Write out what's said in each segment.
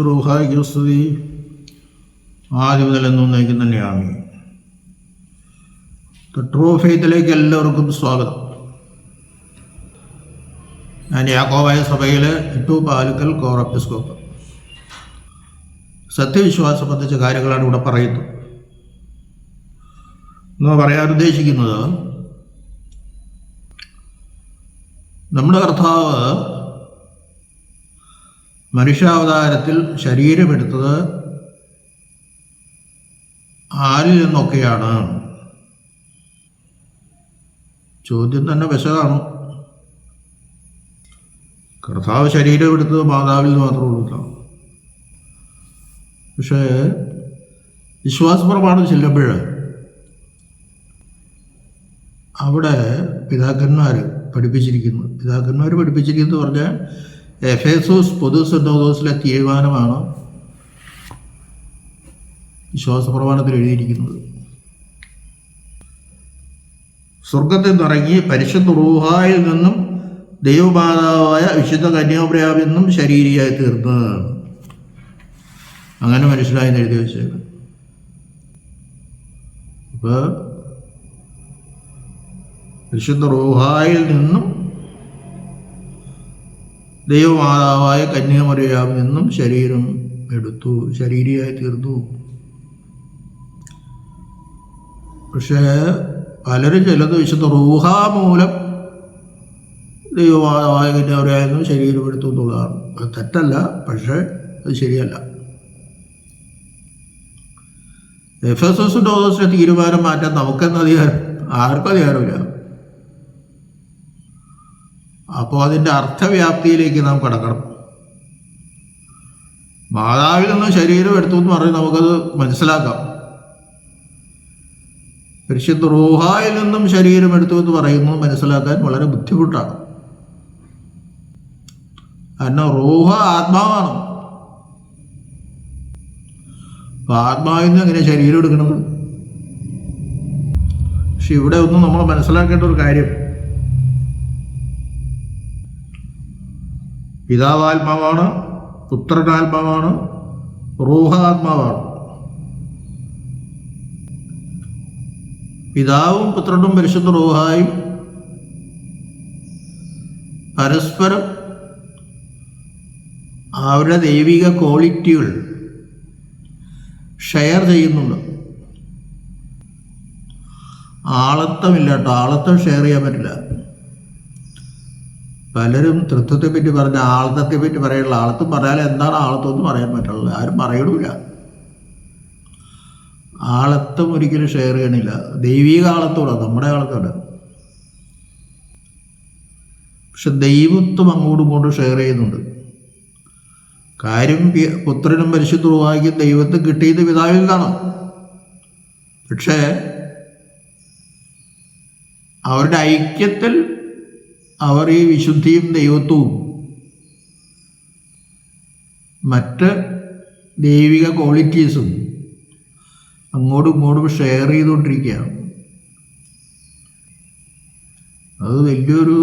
പരിശുദ്ധ റൂഹായിക്ക് ആദ്യം മുതൽ എന്നും നയിക്കുന്ന തന്നെയാണ് ട്രൂ ഫെയ്ത്തിലേക്ക് എല്ലാവർക്കും സ്വാഗതം. ഞാൻ യാക്കോവായ സഭയിലെ എട്ടു പാലുക്കൽ കോറപ്പിസ്കോപ്പ്. സത്യവിശ്വാസം സംബന്ധിച്ച കാര്യങ്ങളാണ് ഇവിടെ പറയുന്നത്. എന്ന് പറയാൻ ഉദ്ദേശിക്കുന്നത് നമ്മുടെ കർത്താവ് മനുഷ്യാവതാരത്തിൽ ശരീരമെടുത്തത് ആരിൽ നിന്നൊക്കെയാണ്. ചോദ്യം തന്നെ വിശദാണ്. കർത്താവ് ശരീരമെടുത്തത് മാതാവിൽ നിന്ന് മാത്രമേ ഉള്ളൂ പക്ഷേ വിശ്വാസപ്രമാണം ചെല്ലുമ്പോൾ അവിടെ പിതാക്കന്മാർ പഠിപ്പിച്ചിരിക്കുന്നു. പിതാക്കന്മാർ പഠിപ്പിച്ചിരിക്കുന്നു പറഞ്ഞാൽ എഫേസോസ് പൊതു സെൻഡോദോസിലെ തീരുമാനമാണ്? വിശ്വാസപ്രമാണത്തിൽ എഴുതിയിരിക്കുന്നത്. സ്വർഗത്തിൽ നിറങ്ങി പരിശുദ്ധ റൂഹായിൽ നിന്നും ദൈവമാതാവായ വിശുദ്ധ കന്യാപ്രയാവിൽ നിന്നും ശരീരിയായി തീർന്നതാണ് അങ്ങനെ മനസ്സിലായി എഴുതി വെച്ചേക്കാം. ഇപ്പോൾ വിശുദ്ധ റൂഹായിൽ നിന്നും ദൈവമാതാവായ കന്യാമറിയാവിൽ നിന്നും ശരീരം എടുത്തു ശരീരയായി തീർന്നു. പക്ഷേ പലരും ചിലത് വിശുദ്ധ റൂഹാമൂലം ദൈവമാതാവായ കന്യാമറിയായിരുന്നു ശരീരം എടുത്തു എന്നുള്ളതാണ്. അത് തെറ്റല്ല പക്ഷേ അത് ശരിയല്ല. എഫ് എസ് എസ് ഡോസിന്റെ തീരുമാനം മാറ്റാൻ നമുക്കെന്ന് അധികാരം? ആർക്കും അധികാരമില്ല. അപ്പോൾ അതിന്റെ അർത്ഥവ്യാപ്തിയിലേക്ക് നാം കടക്കണം. മാതാവിൽ നിന്ന് ശരീരം എടുത്തു എന്ന് പറഞ്ഞ് നമുക്കത് മനസ്സിലാക്കാം. പരിശുദ്ധ റൂഹായിൽ നിന്നും ശരീരം എടുത്തു എന്ന് പറയുന്നത് മനസ്സിലാക്കാൻ വളരെ ബുദ്ധിമുട്ടാണ്. കാരണം റൂഹ ആത്മാവാണ്. അപ്പൊ ആത്മാവിൽ നിന്ന് എങ്ങനെ ശരീരം എടുക്കുന്നത്? പക്ഷെ ഇവിടെ ഒന്നും നമ്മൾ മനസ്സിലാക്കേണ്ട ഒരു കാര്യം. പിതാവാത്മാവാണ് പുത്രനാത്മാവാണ് റൂഹാത്മാവാണ്. പിതാവും പുത്രനും പരിശുദ്ധ റൂഹായും പരസ്പരം അവരുടെ ദൈവിക ക്വാളിറ്റികൾ ഷെയർ ചെയ്യുന്നുണ്ട്. ആളത്വമില്ല കേട്ടോ ആളത്വം ഷെയർ ചെയ്യാൻ പറ്റില്ല. പലരും തൃത്വത്തെ പറ്റി പറഞ്ഞ ആളത്തെ പറ്റി പറയാനുള്ള ആളത്തും പറഞ്ഞാൽ എന്താണ് ആളത്വം എന്ന് പറയാൻ പറ്റുള്ളത് ആരും പറയണമില്ല ആളത്വം ഒരിക്കലും ഷെയർ ചെയ്യണില്ല. ദൈവിക ആളത്തോടെ നമ്മുടെ ആളത്തോടെ. പക്ഷെ ദൈവത്വം അങ്ങോട്ടും ഇങ്ങോട്ടും ഷെയർ ചെയ്യുന്നുണ്ട്. കാര്യം പുത്രനും പരിശുദ്ധവുമായിരിക്കും ദൈവത്തെ കിട്ടിയത് പിതാവിൽ നിന്നാണ്. പക്ഷേ അവരുടെ ഐക്യത്തിൽ അവർ ഈ വിശുദ്ധിയും ദൈവത്വവും മറ്റ് ദൈവിക ക്വാളിറ്റീസും അങ്ങോട്ടും ഇങ്ങോട്ടും ഷെയർ ചെയ്തുകൊണ്ടിരിക്കുകയാണ്. അത് വലിയൊരു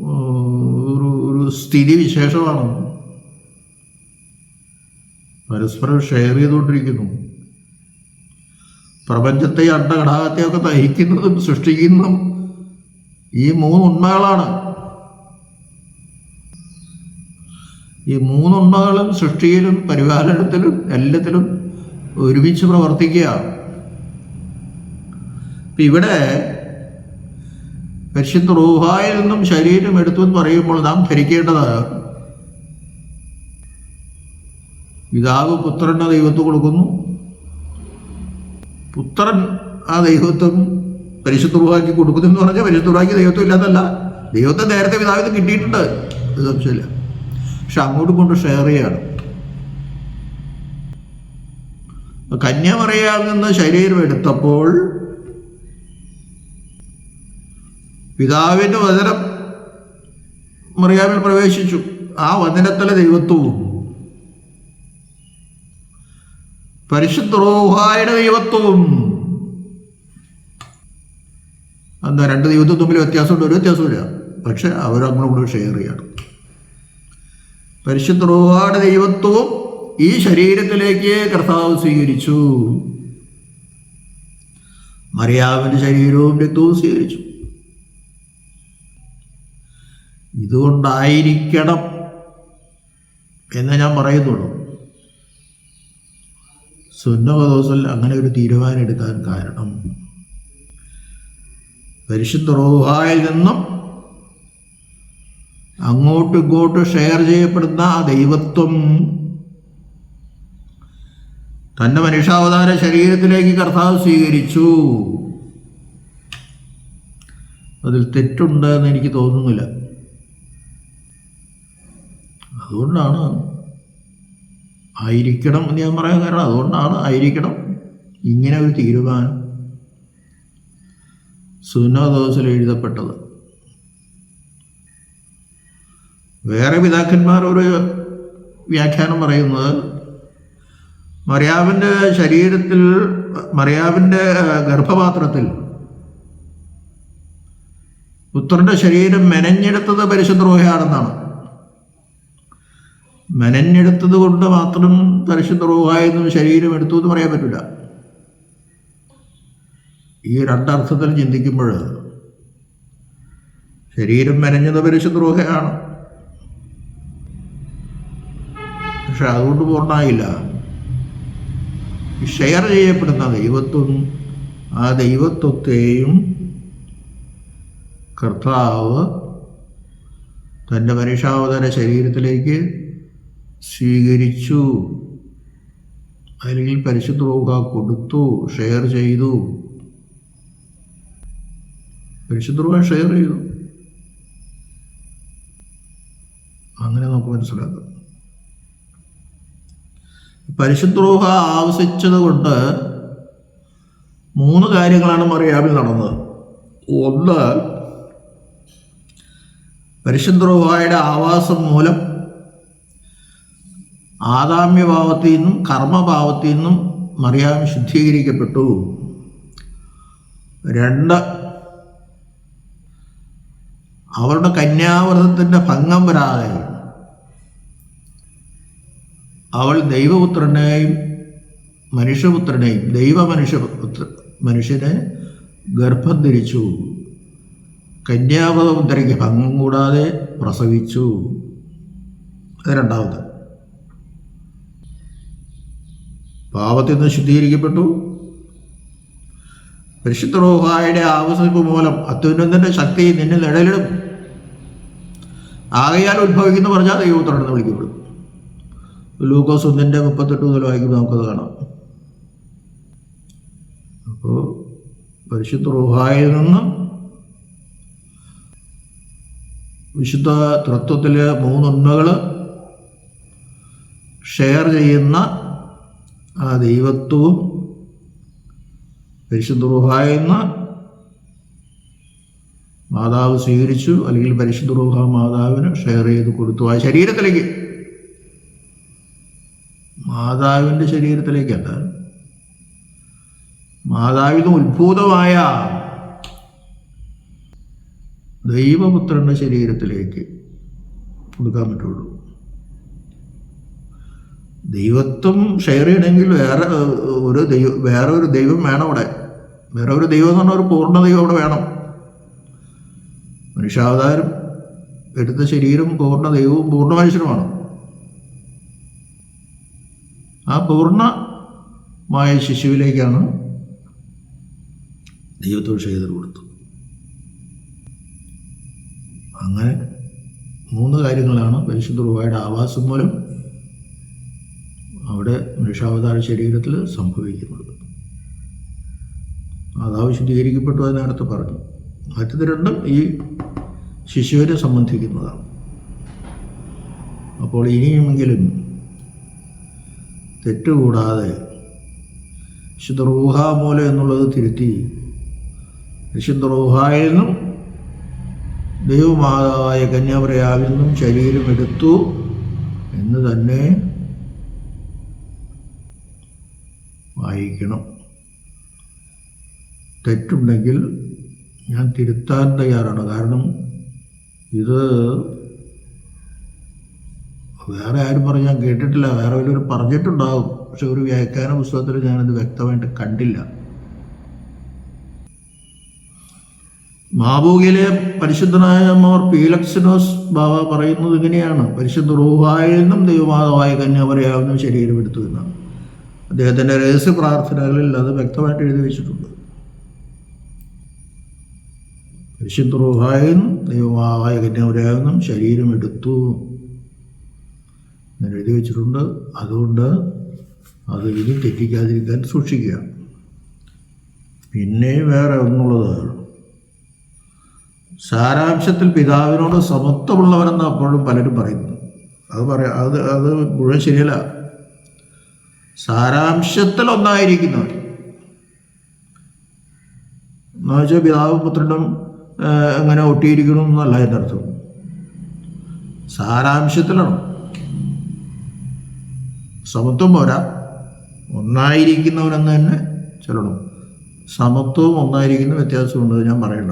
ഒരു ഒരു സ്ഥിതി വിശേഷമാണ്. പരസ്പരം ഷെയർ ചെയ്തുകൊണ്ടിരിക്കുന്നു. പ്രപഞ്ചത്തെ അണ്ടഘടാകത്തെയൊക്കെ നയിക്കുന്നതും സൃഷ്ടിക്കുന്നതും ഈ മൂന്ന് ഉണ്മകളാണ്. ഈ മൂന്നുണ്മകളും സൃഷ്ടിയിലും പരിപാലനത്തിലും എല്ലാത്തിലും ഒരുമിച്ച് പ്രവർത്തിക്കുക ഇവിടെ പരിശുദ്ധ റൂഹായിൽ നിന്നും ശരീരം എടുത്തു എന്ന് പറയുമ്പോൾ നാം ധരിക്കേണ്ടത് പിതാവ് പുത്രനെ ദൈവത്വം കൊടുക്കുന്നു. പുത്രൻ ആ ദൈവത്വം പരിശുദ്ധ റൂഹാക്കി കൊടുക്കുന്നു എന്ന് പറഞ്ഞാൽ പരിശുദ്ധ റൂഹാക്കി ദൈവത്വം ഇല്ലാത്തല്ല ദൈവത്തെ നേരത്തെ പിതാവിന് കിട്ടിയിട്ടുണ്ട്. സംശയമില്ല. പക്ഷെ അങ്ങോട്ടും കൊണ്ട് ഷെയർ ചെയ്യാണ്. കന്യാമറയാൽ നിന്ന് ശരീരം എടുത്തപ്പോൾ പിതാവിന്റെ വചനം മറിയാമിൽ പ്രവേശിച്ചു. ആ വചനത്തിലെ ദൈവത്വവും പരിശുദ്ധ റോഹായുടെ ദൈവത്വവും എന്താ രണ്ട് ദൈവത്വം തമ്മിൽ വ്യത്യാസമുണ്ട്? ഒരു വ്യത്യാസമില്ല പക്ഷെ അവരങ്ങോട്ടും ഷെയർ ചെയ്യണം. പരിശുദ്ധ റൂഹാട് ദൈവത്വവും ഈ ശരീരത്തിലേക്ക് കർത്താവ് സ്വീകരിച്ചു. മറിയാവിന്റെ ശരീരവും രക്തവും സ്വീകരിച്ചു. ഇതുകൊണ്ടായിരിക്കണം എന്ന് ഞാൻ പറയുന്നുള്ളൂ. സുന്നവദോസിൽ അങ്ങനെ ഒരു തീരുമാനം എടുക്കാൻ കാരണം പരിശുദ്ധ റോഹായിൽ നിന്നും അങ്ങോട്ടും ഇങ്ങോട്ടും ഷെയർ ചെയ്യപ്പെടുന്ന ആ ദൈവത്വം തന്റെ മനുഷ്യാവതാര ശരീരത്തിലേക്ക് കർത്താവ് സ്വീകരിച്ചു. അതിൽ തെറ്റുണ്ട് എന്ന് എനിക്ക് തോന്നുന്നില്ല. അതുകൊണ്ടാണ് ആയിരിക്കണം എന്ന് ഞാൻ പറയാൻ കാരണം അതുകൊണ്ടാണ് ആയിരിക്കണം ഇങ്ങനെ ഒരു തീരുമാനം. സുനോദോസിൽ എഴുതപ്പെട്ടത്. വേറെ പിതാക്കന്മാർ ഒരു വ്യാഖ്യാനം പറയുന്നത് മറിയാവിന്റെ ശരീരത്തിൽ മറിയാവിന്റെ ഗർഭപാത്രത്തിൽ പുത്രന്റെ ശരീരം മെനഞ്ഞെടുത്തത് പരിശുദ്ധ റൂഹയാണെന്നാണ്. മെനഞ്ഞെടുത്തത് കൊണ്ട് മാത്രം പരിശുദ്ധ റൂഹായെന്നും ശരീരം എടുത്തു എന്ന് പറയാൻ പറ്റില്ല. ഈ രണ്ടർത്ഥത്തിൽ ചിന്തിക്കുമ്പോൾ ശരീരം മെനഞ്ഞത് പരിശുദ്ധ റൂഹയാണ്. പക്ഷെ അതുകൊണ്ട് പൂർണമായില്ല ഷെയർ ചെയ്യപ്പെടുന്ന ദൈവത്വം ആ ദൈവത്വത്തെയും കർത്താവ് തന്റെ മനുഷ്യാവതാര ശരീരത്തിലേക്ക് സ്വീകരിച്ചു. അല്ലെങ്കിൽ പരിശുദ്ധ റൂഹ കൊടുത്തു ഷെയർ ചെയ്തു. പരിശുദ്ധ റൂഹ ഷെയർ ചെയ്തു. അങ്ങനെ നമുക്ക് മനസ്സിലാക്കാം. പരിശുദ്ധ ആവശിച്ചത് കൊണ്ട് മൂന്ന് കാര്യങ്ങളാണ് മറിയാമിൽ നടന്നത്. ഒന്ന് പരിശുദ്ധ്രൂഹയുടെ ആവാസം മൂലം ആദാമ്യഭാവത്തിൽ നിന്നും കർമ്മഭാവത്തിൽ നിന്നും മറിയാം ശുദ്ധീകരിക്കപ്പെട്ടു. രണ്ട് അവരുടെ കന്യാവ്രതത്തിന്റെ ഭംഗം വരാതെ അവൾ ദൈവപുത്രനെയും മനുഷ്യപുത്രനെയും ദൈവ മനുഷ്യ മനുഷ്യനെ ഗർഭം ധരിച്ചു കന്യാപുത്രയ്ക്ക് ഭംഗം കൂടാതെ പ്രസവിച്ചു. അത് രണ്ടാമത് പാപത്തിൽ നിന്ന് ശുദ്ധീകരിക്കപ്പെട്ടു. പരിശുദ്ധ റോഹായുടെ ആവശ്യപ്പ് മൂലം അത്യുന്നതന്റെ ശക്തി നിന്നെ നിഴലിടും. ആകയാൽ ഉത്ഭവിക്കുന്നു പറഞ്ഞാൽ ദൈവപുത്രനെന്ന് വിളിക്കപ്പെടും. ലൂക്കോസ് ഒന്നിന്റെ മുപ്പത്തെട്ട് മുതൽ വായിക്കുമ്പോൾ നമുക്കത് കാണാം. അപ്പോൾ പരിശുദ്ധ റുഹായിൽ നിന്ന് വിശുദ്ധ തത്വത്തിലെ മൂന്നുണ്മകൾ ഷെയർ ചെയ്യുന്ന ആ ദൈവത്വവും പരിശുദ്ധ റൂഹായിൽ മാതാവ് സ്വീകരിച്ചു അല്ലെങ്കിൽ പരിശുദ്ധ റുഹ മാതാവിന് ഷെയർ ചെയ്ത് കൊടുത്തു. ആ ശരീരത്തിലേക്ക് മാതാവിന്റെ ശരീരത്തിലേക്കല്ല. മാതാവിന് ഉത്ഭൂതമായ ദൈവപുത്രന്റെ ശരീരത്തിലേക്ക് കൊടുക്കാൻ പറ്റുള്ളൂ. ദൈവത്വം ഷെയർ ചെയ്യണമെങ്കിൽ വേറെ ഒരു ദൈവം വേറെ ഒരു ദൈവം വേണം അവിടെ. വേറെ ഒരു ദൈവം എന്ന് പറഞ്ഞാൽ ഒരു പൂർണ ദൈവം അവിടെ വേണം. മനുഷ്യാവതാരം എടുത്ത ശരീരം പൂർണ ദൈവവും പൂർണ മനുഷ്യനുമാണ്. ആ പൂർണമായ ശിശുവിലേക്കാണ് ദൈവത്തോട് ചെയ്ത് കൊടുത്തു അങ്ങനെ മൂന്ന് കാര്യങ്ങളാണ് പരിശുദ്ധ റുവായുടെ ആവാസം മൂലം അവിടെ മനുഷ്യാവതാര ശരീരത്തിൽ സംഭവിക്കുന്നത്. മാതാവ് ശുദ്ധീകരിക്കപ്പെട്ടു അത് നേരത്തെ പറഞ്ഞു. മറ്റത് രണ്ടും ഈ ശിശുവിനെ സംബന്ധിക്കുന്നതാണ്. അപ്പോൾ ഇനിയുമെങ്കിലും തെറ്റുകൂടാതെ വിശുദ്ധ മൂലം എന്നുള്ളത് തിരുത്തി വിശുദ്ധ റൂഹായിൽ നിന്നും ദൈവമാതാവായ കന്യാപ്രയാവിൽ നിന്നും ശരീരം എടുത്തു എന്ന് തന്നെ വായിക്കണം. തെറ്റുണ്ടെങ്കിൽ ഞാൻ തിരുത്താൻ തയ്യാറാണ്. കാരണം ഇത് വേറെ ആരും പറഞ്ഞു ഞാൻ കേട്ടിട്ടില്ല. വേറെ വല്ലവർ പറഞ്ഞിട്ടുണ്ടാകും പക്ഷെ ഒരു വ്യാഖ്യാന പുസ്തകത്തിൽ ഞാനത് വ്യക്തമായിട്ട് കണ്ടില്ല. മാബൂഗിലെ പരിശുദ്ധനായ മോർ പീലക്സിനോസ് ബാബ പറയുന്നത് ഇങ്ങനെയാണ്. പരിശുദ്ധ റൂഹായിൽ നിന്നും ദൈവമാതാവായ കന്യാപരയാവുന്ന ശരീരം എടുത്തു എന്നാണ്. അദ്ദേഹത്തിന്റെ രഹസ്യ പ്രാർത്ഥനകളിൽ അത് വ്യക്തമായിട്ട് എഴുതി വെച്ചിട്ടുണ്ട്. പരിശുദ്ധ റൂഹായിൽ നിന്നും ദൈവമാതാവായ കന്യാപരയാവുന്ന ശരീരം എടുത്തു എന്ന് എഴുതി വെച്ചിട്ടുണ്ട്. അതുകൊണ്ട് അത് ഇനി തെറ്റിക്കാതിരിക്കാൻ സൂക്ഷിക്കുക. പിന്നെ വേറെ ഒന്നുള്ളത്. സാരാംശത്തിൽ പിതാവിനോട് സമത്വമുള്ളവരെന്ന് അപ്പോഴും പലരും പറയുന്നു. അത് പറയാം അത് അത് മുഴുവൻ ശരിയല്ല. സാരാംശത്തിൽ ഒന്നായിരിക്കുന്നവർ എന്ന് വെച്ചാൽ പിതാവും പുത്രനും എങ്ങനെ ഒട്ടിയിരിക്കണം എന്നല്ല എന്റെ അർത്ഥം. സാരാംശത്തിലാണ്. സമത്വം പോരാ. ഒന്നായിരിക്കുന്നവനെന്ന് തന്നെ ചൊല്ലണം. സമത്വവും ഒന്നായിരിക്കുന്ന വ്യത്യാസമുണ്ട് അത് ഞാൻ പറയണ്ട.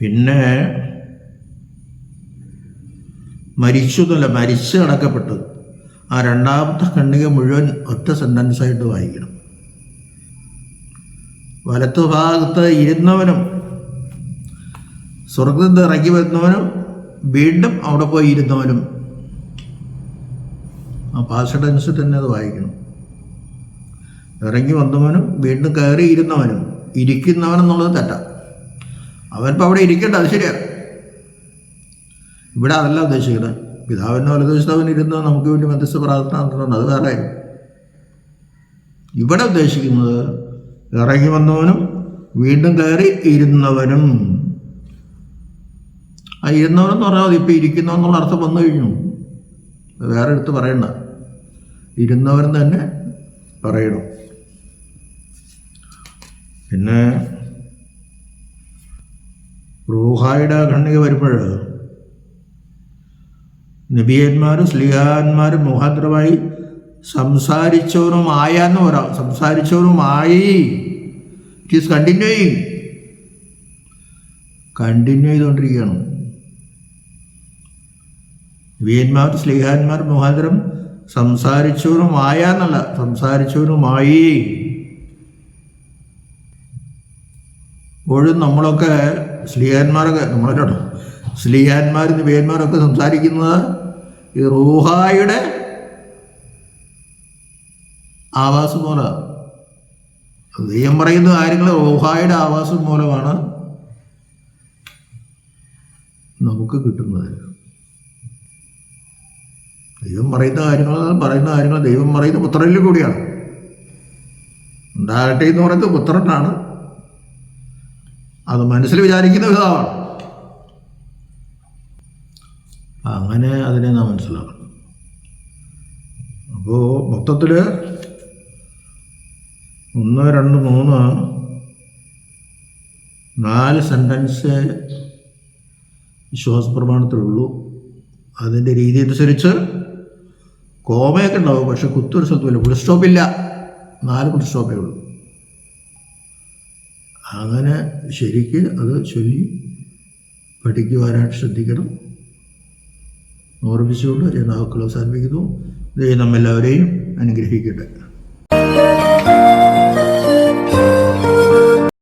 പിന്നെ മരിച്ചു എന്നല്ല മരിച്ച് അടക്കപ്പെട്ടത് ആ രണ്ടാമത്തെ ഖണ്ഡിക മുഴുവൻ ഒറ്റ സെന്റൻസായിട്ട് വായിക്കണം. വലത്തു ഭാഗത്ത് ഇരുന്നവനും സ്വർഗത്തിൽ ഇറങ്ങി വരുന്നവനും വീണ്ടും അവിടെ പോയി ഇരുന്നവനും ആ പാസ് ടെൻസ് തന്നെ അത് വായിക്കണം. ഇറങ്ങി വന്നവനും വീണ്ടും കയറി ഇരുന്നവനും ഇരിക്കുന്നവൻ എന്നുള്ളത് തെറ്റാ. അവനിപ്പോൾ അവിടെ ഇരിക്കേണ്ട അത് ശരിയാണ് ഇവിടെ അതല്ല ഉദ്ദേശിക്കുന്നത്. പിതാവിന്റെ വലതുവശത്തവൻ ഇരുന്ന് നമുക്ക് വേണ്ടി മധ്യസ്ഥ പ്രാർത്ഥന നടത്തുന്നുണ്ട് അത് വേറെ ഇവിടെ ഉദ്ദേശിക്കുന്നത് ഇറങ്ങി വന്നവനും വീണ്ടും കയറി ഇരുന്നവനും. ആ ഇരുന്നവനെന്ന് പറഞ്ഞാൽ മതി ഇപ്പം ഇരിക്കുന്നവെന്നുള്ള അർത്ഥം വന്നു കഴിഞ്ഞു. വേറെ എടുത്ത് പറയണ്ട. ഇരുന്നവൻ തന്നെ പറയണം. പിന്നെ റൂഹായുടെ ഖണ്ഡിക വരുമ്പോൾ നബിയന്മാരും സ്ലിഹാന്മാരും മുഖാന്തരമായി സംസാരിച്ചവരുമായ എന്ന് പറയാം സംസാരിച്ചവരുമായി ഇറ്റ് ഈസ് കണ്ടിന്യൂയിങ് കണ്ടിന്യൂ ചെയ്തുകൊണ്ടിരിക്കുകയാണ്. നബിയന്മാർ സ്ലീഹാന്മാർ മുഖാന്തരം സംസാരിച്ചവനും എന്നല്ല സംസാരിച്ചവനുമായി ഇപ്പോഴും നമ്മളൊക്കെ സ്ലീഹാന്മാരൊക്കെ നമ്മളല്ലോ സ്ലീഹാന്മാരും നിവേന്മാരൊക്കെ സംസാരിക്കുന്നത് ഈ റൂഹായുടെ ആവാസം മൂലമാണ് ദൈവം പറയുന്ന കാര്യങ്ങൾ റൂഹായുടെ ആവാസം മൂലമാണ് നമുക്ക് കിട്ടുന്നത്. ദൈവം പറയുന്ന കാര്യങ്ങൾ പറയുന്ന കാര്യങ്ങൾ ദൈവം പറയുന്ന പുത്രനിൽ കൂടിയാണ്. ഉണ്ടാകട്ടെ എന്ന് പറയുന്നത് പുത്രനാണ്. അത് മനസ്സിൽ വിചാരിക്കുന്ന വിധമാണ് അങ്ങനെ അതിനെ നാം മനസ്സിലാക്കണം. അപ്പോൾ മൊത്തത്തിൽ ഒന്ന് രണ്ട് മൂന്ന് നാല് സെന്റൻസ് വിശ്വാസ പ്രമാണത്തിലുള്ളൂ അതിന്റെ രീതി അനുസരിച്ച് കോമയൊക്കെ ഉണ്ടാവും പക്ഷെ കുത്തൊരു സ്ഥലത്തുമില്ല ഫുൾ സ്റ്റോപ്പില്ല നാല് ഫുൾ സ്റ്റോപ്പേ ഉള്ളൂ. അങ്ങനെ ശരിക്ക് അത് ചൊല്ലി പഠിക്കുവാനായിട്ട് ശ്രദ്ധിക്കണം. ഓർമ്മിച്ചുകൊണ്ട് ഞാൻ വാക്കുകൾ അവസാനിപ്പിക്കുന്നു. ദൈവം നമ്മെല്ലാവരെയും അനുഗ്രഹിക്കട്ടെ.